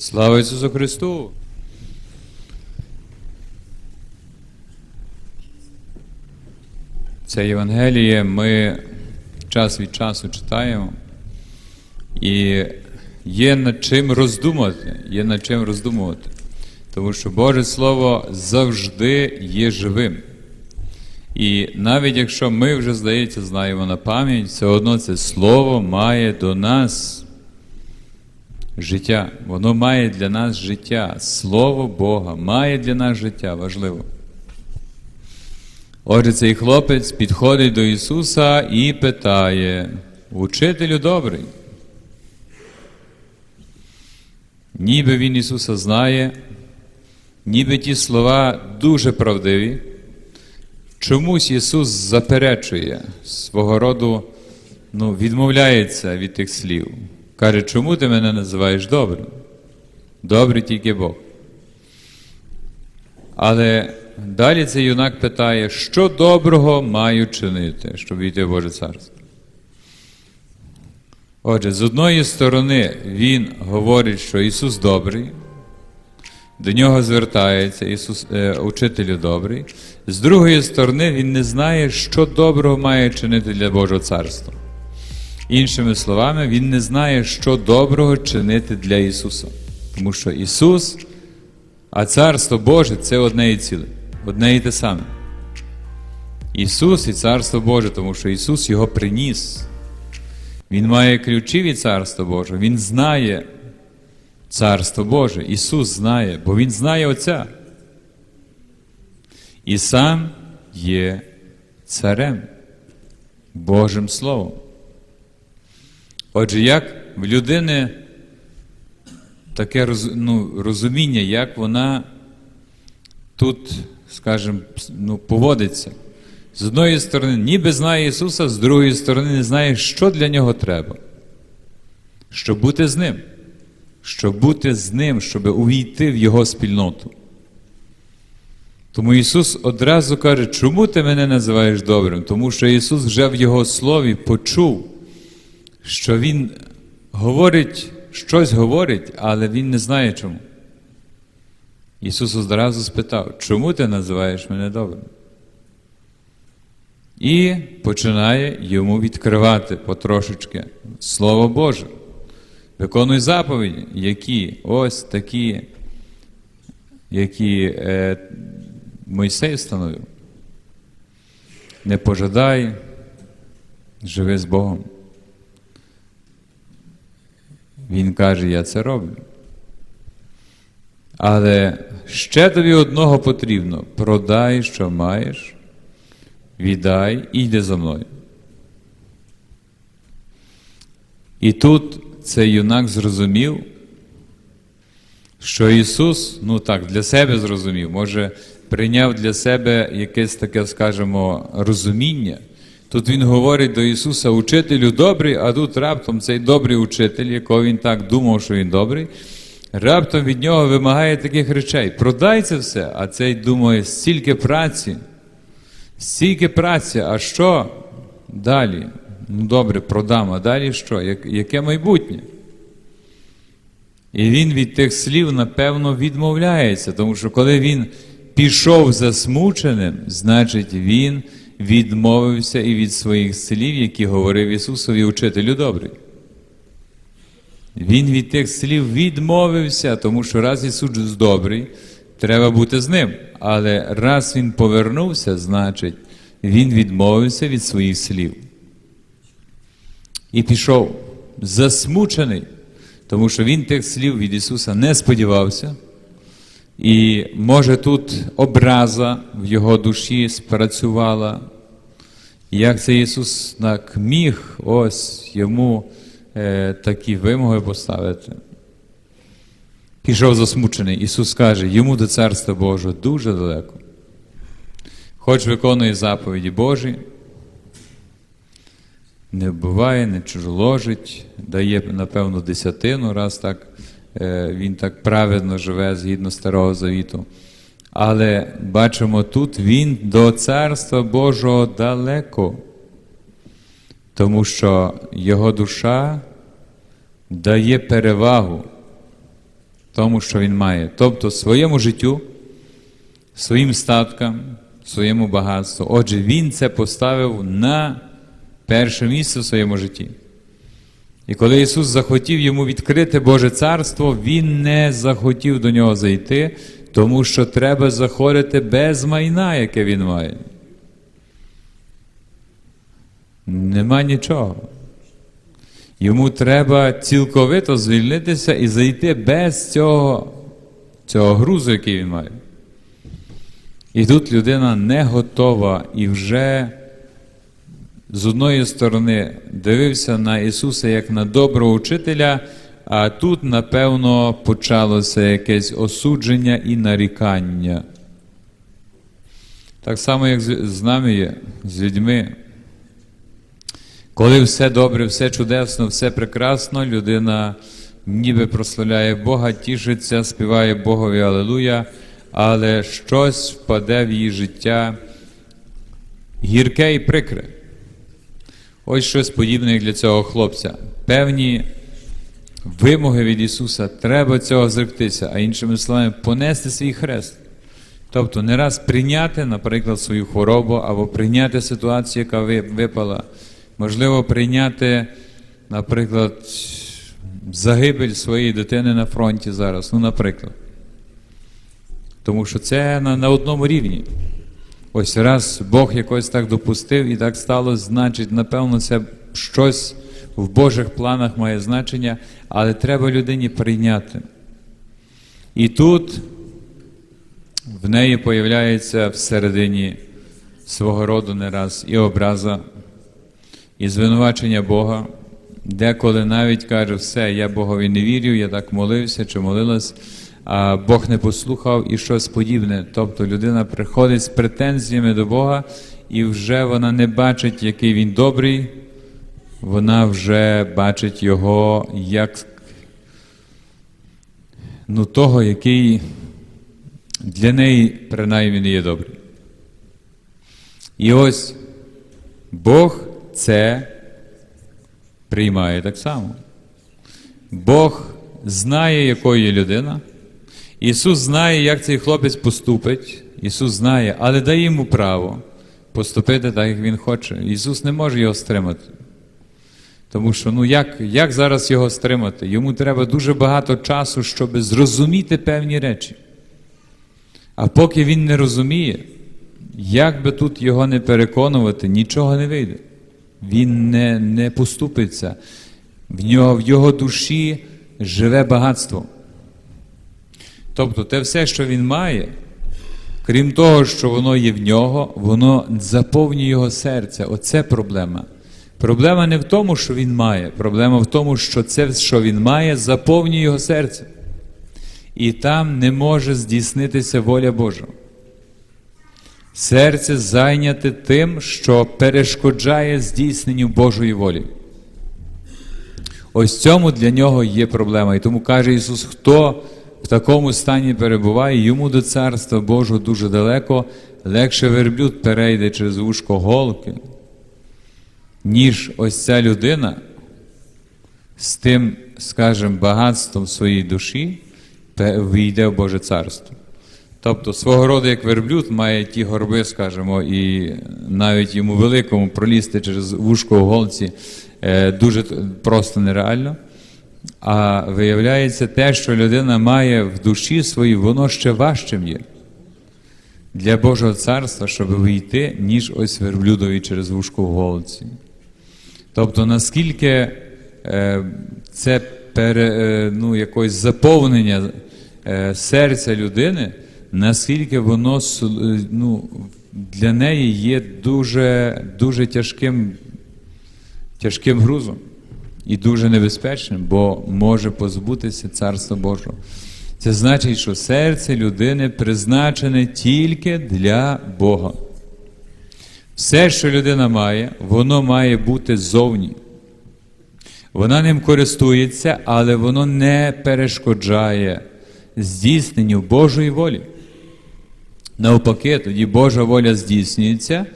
Слава Ісусу Христу! Це Євангеліє ми час від часу читаємо, і є над чим роздумати, є над чим роздумувати. Тому що Боже Слово завжди є живим. І навіть якщо ми вже, здається, знаємо на пам'ять, все одно це Слово має до нас життя. Воно має для нас життя. Слово Бога має для нас життя важливо. Отже, цей хлопець підходить до Ісуса і питає: Учителю добрий. Ніби він Ісуса знає, ніби ті слова дуже правдиві. Чомусь Ісус заперечує свого роду, ну, відмовляється від тих слів. Каже, чому ти мене називаєш добрим? Добрий тільки Бог. Але далі цей юнак питає, що доброго маю чинити, щоб війти в Боже Царство. Отже, з одної сторони, Він говорить, що Ісус добрий, до нього звертається Ісус, е, учителю добрий. З другої сторони, Він не знає, що доброго має чинити для Божого царства. Іншими словами, Він не знає, що доброго чинити для Ісуса. Тому що Ісус, а Царство Боже це одне і ціле, одне і те саме. Ісус і Царство Боже, тому що Ісус його приніс. Він має ключі від Царства Божого, Він знає Царство Боже. Ісус знає, бо Він знає Отця. І сам є царем, Божим Словом. Отже, як в людини таке ну, розуміння, як вона тут, скажімо, ну, поводиться. З одної сторони, ніби знає Ісуса, з другої сторони, не знає, що для нього треба. Щоб бути з Ним. Щоб бути з Ним, щоб увійти в Його спільноту. Тому Ісус одразу каже, чому ти мене називаєш добрим? Тому що Ісус вже в Його слові почув, що Він говорить, щось говорить, але Він не знає чому. Ісус одразу спитав, чому ти називаєш мене добрим? І починає йому відкривати потрошечки Слово Боже. Виконуй заповіді, які ось такі, які е, Мойсей встановив. Не пожадай, живи з Богом. Він каже, я це роблю. Але ще тобі одного потрібно: продай, що маєш, віддай і йди за мною. І тут цей юнак зрозумів, що Ісус, ну так, для себе зрозумів, може, прийняв для себе якесь таке, скажімо, розуміння. Тут Він говорить до Ісуса, учителю добрий, а тут раптом цей добрий учитель, якого він так думав, що він добрий, раптом від нього вимагає таких речей. Продай це все, а цей думає, стільки праці, стільки праці, а що далі? Ну добре, продам, а далі що? Яке майбутнє? І він від тих слів, напевно, відмовляється, тому що коли він пішов засмученим, значить він відмовився і від своїх слів, які говорив Ісусові учителю добрий. Він від тих слів відмовився, тому що раз Ісус добрий, треба бути з ним. Але раз Він повернувся, значить, Він відмовився від своїх слів. І пішов засмучений, тому що він тих слів від Ісуса не сподівався. І може тут образа в його душі спрацювала. Як це Ісус так міг ось йому е, такі вимоги поставити? Пішов засмучений. Ісус каже, йому до Царства Божого дуже далеко. Хоч виконує заповіді Божі, не вбиває, не чужоложить, дає, напевно, десятину, раз так він так праведно живе згідно Старого Завіту. Але бачимо тут він до Царства Божого далеко, тому що його душа дає перевагу тому, що він має. Тобто своєму життю, своїм статкам, своєму багатству. Отже, він це поставив на перше місце в своєму житті. І коли Ісус захотів йому відкрити Боже Царство, Він не захотів до нього зайти, тому що треба заходити без майна, яке він має. Нема нічого. Йому треба цілковито звільнитися і зайти без цього, цього грузу, який він має. І тут людина не готова і вже з одної сторони дивився на Ісуса як на доброго учителя, а тут, напевно, почалося якесь осудження і нарікання. Так само, як з нами є, з людьми. Коли все добре, все чудесно, все прекрасно, людина ніби прославляє Бога, тішиться, співає Богові Алелуя, але щось впаде в її життя гірке і прикре. Ось щось подібне для цього хлопця. Певні вимоги від Ісуса, треба цього зректися, а іншими словами, понести свій хрест. Тобто не раз прийняти, наприклад, свою хворобу або прийняти ситуацію, яка випала. Можливо, прийняти, наприклад, загибель своєї дитини на фронті зараз. Ну, наприклад. Тому що це на, на одному рівні. Ось раз Бог якось так допустив і так сталося, значить, напевно, це щось в Божих планах має значення, але треба людині прийняти. І тут в неї появляється всередині свого роду не раз і образа, і звинувачення Бога, деколи навіть каже, все, я Богові не вірю, я так молився чи молилась, Бог не послухав і щось подібне. Тобто людина приходить з претензіями до Бога, і вже вона не бачить, який він добрий, вона вже бачить його як ну, того, який для неї принаймні не є добрий. І ось Бог це приймає так само. Бог знає, якою є людина. Ісус знає, як цей хлопець поступить. Ісус знає, але дає йому право поступити так, як Він хоче. Ісус не може його стримати. Тому що ну як, як зараз його стримати? Йому треба дуже багато часу, щоб зрозуміти певні речі. А поки він не розуміє, як би тут його не переконувати, нічого не вийде. Він не, не поступиться. В нього, в його душі живе багатство. Тобто те все, що він має, крім того, що воно є в нього, воно заповнює його серце. Оце проблема. Проблема не в тому, що він має, проблема в тому, що це, що він має, заповнює його серце. І там не може здійснитися воля Божа. Серце зайняте тим, що перешкоджає здійсненню Божої волі. Ось цьому для нього є проблема. І тому каже Ісус, хто такому стані перебуває, йому до Царства Божого дуже далеко, легше верблюд перейде через вушко голки, ніж ось ця людина з тим, скажімо, багатством своєї душі війде в Боже Царство. Тобто свого роду як верблюд має ті горби, скажімо, і навіть йому великому пролізти через вушко в голці е, дуже просто нереально. А виявляється, те, що людина має в душі своїй, воно ще важчим є для Божого царства, щоб вийти, ніж ось верблюдові через вушко в голці. Тобто, наскільки е, це пере, е, ну, якось заповнення е, серця людини, наскільки воно е, ну, для неї є дуже, дуже тяжким, тяжким грузом і дуже небезпечним, бо може позбутися Царства Божого. Це значить, що серце людини призначене тільки для Бога. Все, що людина має, воно має бути зовні. Вона ним користується, але воно не перешкоджає здійсненню Божої волі. Навпаки, тоді Божа воля здійснюється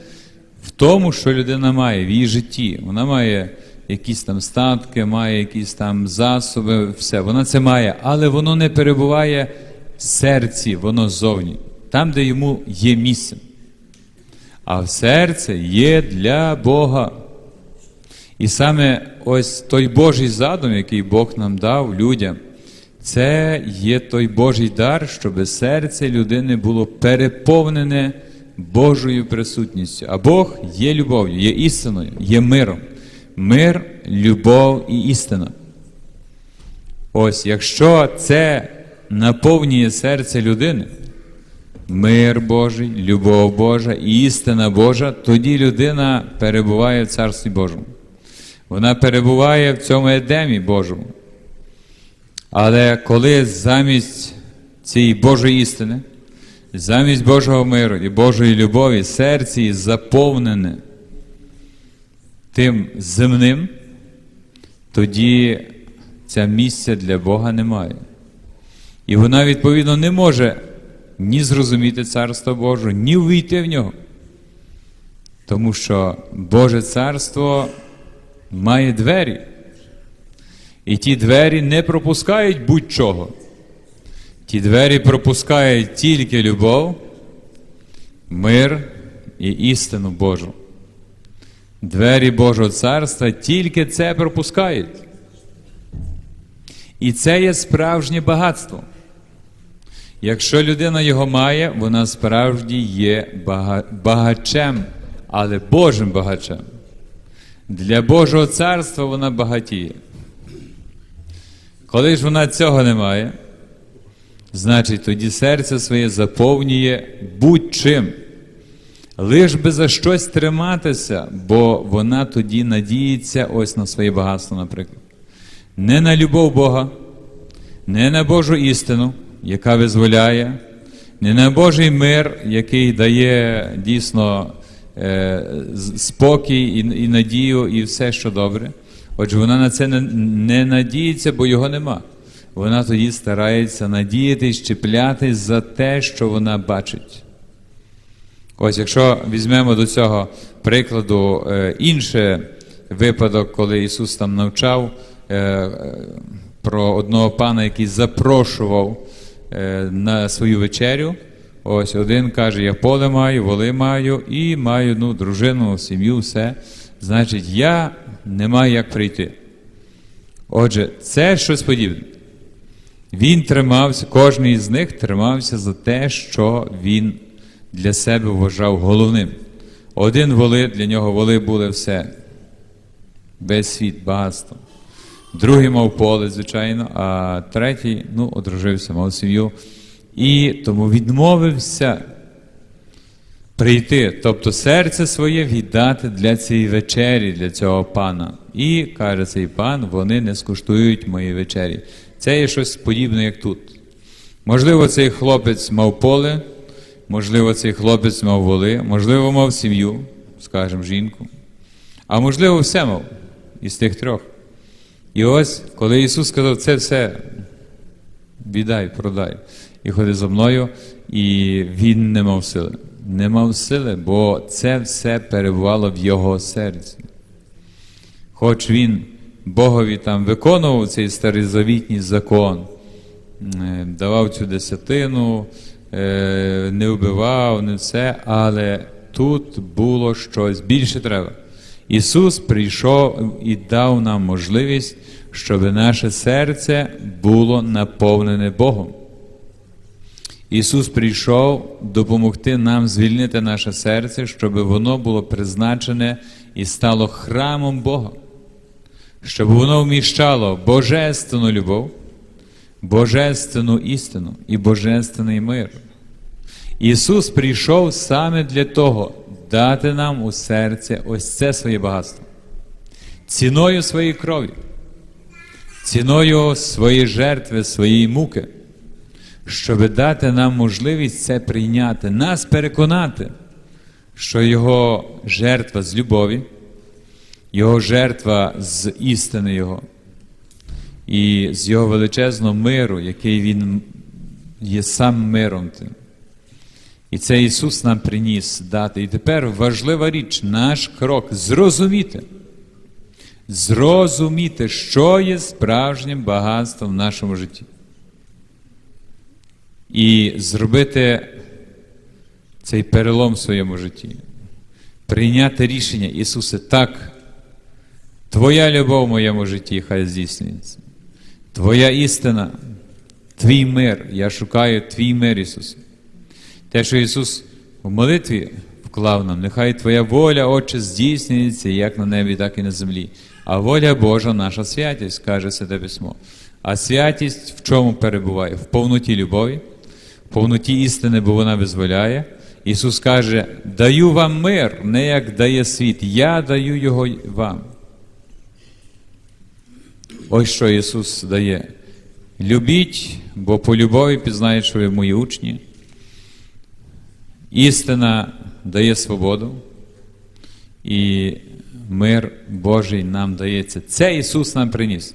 в тому, що людина має в її житті. Вона має якісь там статки, має якісь там засоби, все, вона це має, але воно не перебуває в серці, воно ззовні, там, де йому є місце. А серце є для Бога. І саме ось той Божий задум, який Бог нам дав людям, це є той Божий дар, щоб серце людини було переповнене Божою присутністю. А Бог є любов'ю, є істиною, є миром. Мир, любов і істина. Ось, якщо це наповнює серце людини, мир Божий, любов Божа і істина Божа, тоді людина перебуває в Царстві Божому. Вона перебуває в цьому едемі Божому. Але коли замість цієї Божої істини, замість Божого миру і Божої любові серце заповнене тим земним, тоді ця місця для Бога немає. І вона, відповідно, не може ні зрозуміти Царство Боже, ні увійти в нього. Тому що Боже Царство має двері. І ті двері не пропускають будь-чого. Ті двері пропускають тільки любов, мир і істину Божу. Двері Божого царства тільки це пропускають. І це є справжнє багатство. Якщо людина його має, вона справді є багачем, але Божим багачем. Для Божого царства вона багатіє. Коли ж вона цього не має, значить тоді серце своє заповнює будь-чим. Лиш би за щось триматися, бо вона тоді надіється ось на своє багатство, наприклад. Не на любов Бога, не на Божу істину, яка визволяє, не на Божий мир, який дає дійсно е, спокій і, і надію, і все, що добре. Отже, вона на це не, надіється, бо його нема. Вона тоді старається надіятись, чіплятись за те, що вона бачить. Ось, якщо візьмемо до цього прикладу е, інший випадок, коли Ісус там навчав е, е, про одного пана, який запрошував на свою вечерю. Ось один каже: Я поле маю, воли маю і маю ну, дружину, сім'ю, все. Значить, я не маю як прийти. Отже, це щось подібне. Він тримався, кожен із них тримався за те, що він для себе вважав головним. Один воли, для нього воли були все. Весь світ, багатство. Другий мав поле, звичайно, а третій, ну, одружився, мав сім'ю. І тому відмовився прийти, тобто серце своє віддати для цієї вечері, для цього пана. І каже цей пан, вони не скуштують моєї вечері. Це є щось подібне, як тут. Можливо, цей хлопець мав поле, можливо, цей хлопець мав воли, можливо, мав сім'ю, скажімо, жінку. А можливо, все мав із тих трьох. І ось, коли Ісус сказав, це все віддай, продай, і ходи за мною, і він не мав сили. Не мав сили, бо це все перебувало в його серці. Хоч він Богові там виконував цей старозавітній закон, давав цю десятину, не вбивав, не все, але тут було щось більше треба. Ісус прийшов і дав нам можливість, щоб наше серце було наповнене Богом. Ісус прийшов допомогти нам звільнити наше серце, щоб воно було призначене і стало храмом Бога, щоб воно вміщало божественну любов, божественну істину і божественний мир. Ісус прийшов саме для того дати нам у серце ось це своє багатство, ціною своєї крові, ціною своєї жертви, своєї муки щоб дати нам можливість це прийняти, нас переконати, що Його жертва з любові, Його жертва з істини Його і з Його величезного миру, який Він є сам миром тим. І це Ісус нам приніс дати. І тепер важлива річ, наш крок зрозуміти. зрозуміти, що є справжнім багатством в нашому житті. І зробити цей перелом в своєму житті. Прийняти рішення, Ісусе, так, Твоя любов в моєму житті хай здійснюється. Твоя істина, Твій мир. Я шукаю Твій мир, Ісусе. Те, що Ісус в молитві вклав нам, нехай Твоя воля, Отче, здійснюється як на небі, так і на землі. А воля Божа наша святість, каже Святе Письмо. А святість в чому перебуває? В повноті любові, в повноті істини, бо вона визволяє. Ісус каже: даю вам мир, не як дає світ, я даю його вам. Ось що Ісус дає. Любіть, бо по любові пізнають, що ви мої учні. Істина дає свободу, і мир Божий нам дається. Це Ісус нам приніс,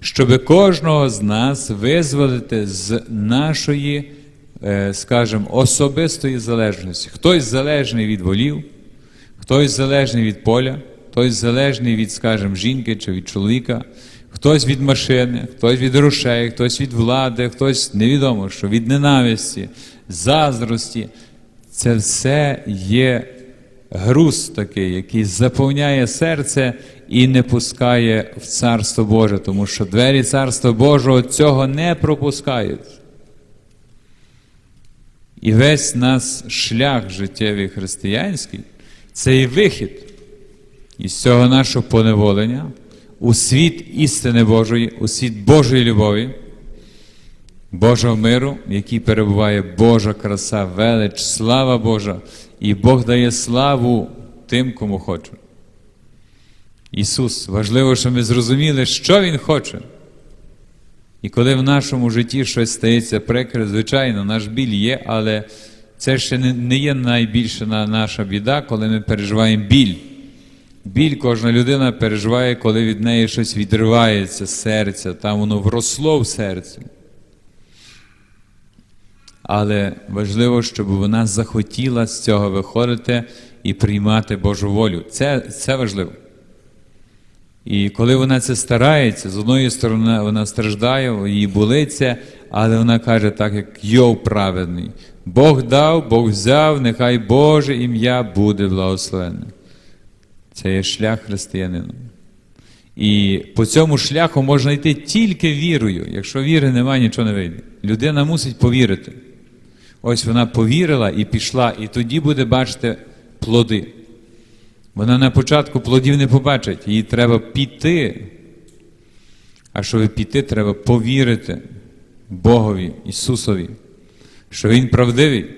щоб кожного з нас визволити з нашої, е, скажімо, особистої залежності. Хтось залежний від волів, хтось залежний від поля, хтось залежний від, скажімо, жінки чи від чоловіка, хтось від машини, хтось від грошей, хтось від влади, хтось невідомо що, від ненависті, заздрості. Це все є груз такий, який заповняє серце і не пускає в Царство Боже, тому що двері Царства Божого цього не пропускають. І весь наш шлях життєвий християнський це і вихід із цього нашого поневолення у світ істини Божої, у світ Божої любові. Божого миру, в якій перебуває Божа краса, велич, слава Божа, і Бог дає славу тим, кому хоче. Ісус, важливо, щоб ми зрозуміли, що Він хоче. І коли в нашому житті щось стається прикре, звичайно, наш біль є, але це ще не, не є найбільша наша біда, коли ми переживаємо біль. Біль кожна людина переживає, коли від неї щось відривається з серця, там воно вросло в серці. Але важливо, щоб вона захотіла з цього виходити і приймати Божу волю. Це, це важливо. І коли вона це старається, з одної сторони вона страждає, їй болиться, але вона каже, так як Йов праведний. Бог дав, Бог взяв, нехай Боже ім'я буде благословенне. Це є шлях християнина. І по цьому шляху можна йти тільки вірою. Якщо віри немає, нічого не вийде. Людина мусить повірити. Ось вона повірила і пішла, і тоді буде бачити плоди. Вона на початку плодів не побачить, їй треба піти. А щоб піти, треба повірити Богові, Ісусові, що Він правдивий.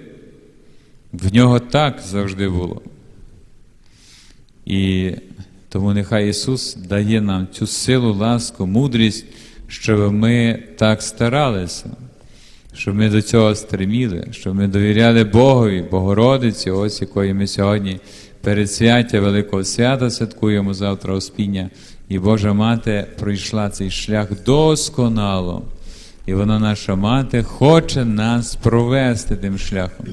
В нього так завжди було. І тому нехай Ісус дає нам цю силу, ласку, мудрість, щоб ми так старалися, щоб ми до цього стреміли, щоб ми довіряли Богові, Богородиці, ось якої ми сьогодні перед свяття Великого свята святкуємо завтра Успіння. І Божа Мати пройшла цей шлях досконало. І вона, наша мати, хоче нас провести тим шляхом,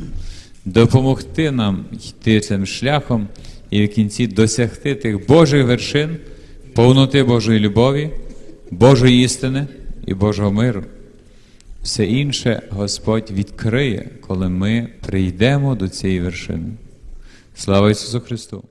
допомогти нам йти цим шляхом і в кінці досягти тих Божих вершин, повноти Божої любові, Божої істини і Божого миру. Все інше Господь відкриє, коли ми прийдемо до цієї вершини. Слава Ісусу Христу!